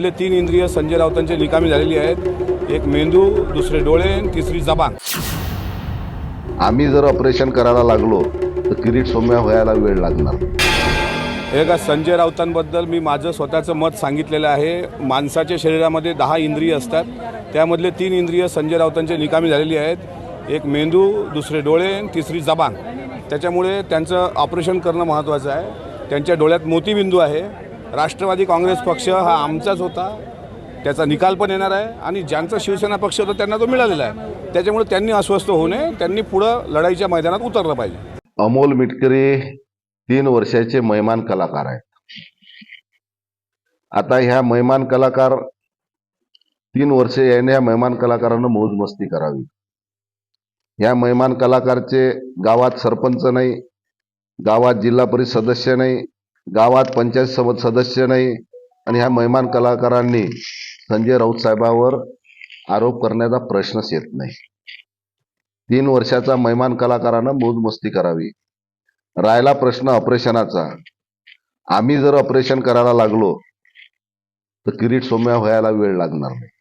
आपले तीन इंद्रिय संजय राऊतांचे निकामी झालेली आहेत. एक मेंदू दुसरे डोळे आणि तिसरी जबान. आम्ही जर ऑपरेशन करायला लागलो तर किरीट सौम्य व्हायला वेळ लागणार. हे का संजय राऊतांबद्दल मी माझं स्वतःचं मत सांगितलेलं आहे. माणसाच्या शरीरामध्ये दहा इंद्रिय असतात. त्यामधले तीन इंद्रिय संजय राऊतांचे निकामी झालेली आहेत. एक मेंदू दुसरे डोळे आणि तिसरी जबान. त्याच्यामुळे त्यांचं ऑपरेशन करणं महत्त्वाचं आहे. त्यांच्या डोळ्यात मोतीबिंदू आहे. राष्ट्रवादी काँग्रेस पक्ष हा आमचाच होता. त्याचा निकाल पण येणार आहे आणि ज्यांचा शिवसेना पक्ष होता त्यांना तो मिळालेला आहे. त्याच्यामुळे त्यांनी अस्वस्थ होऊ नये त्यांनी पुढं लढाईच्या मैदानात उतरलं पाहिजे. अमोल मिटकरी तीन वर्षाचे मैमान कलाकार आहेत. आता ह्या मैमान कलाकार तीन वर्षे याने या मैमान मौज मौजमस्ती करावी. ह्या मैमान कलाकारचे गावात सरपंच नाही गावात जिल्हा परिषद सदस्य नाही गावात पंचायत समिती सदस्य नाही आणि ह्या मैमान कलाकारांनी संजय राऊत साहेबावर आरोप करण्याचा प्रश्नच येत नाही. तीन वर्षाचा मैमान कलाकारानं मौजमस्ती करावी. राहिला प्रश्न ऑपरेशनाचा. आम्ही जर ऑपरेशन करायला लागलो तर किरीट सौम्य व्हायला वेळ लागणार नाही.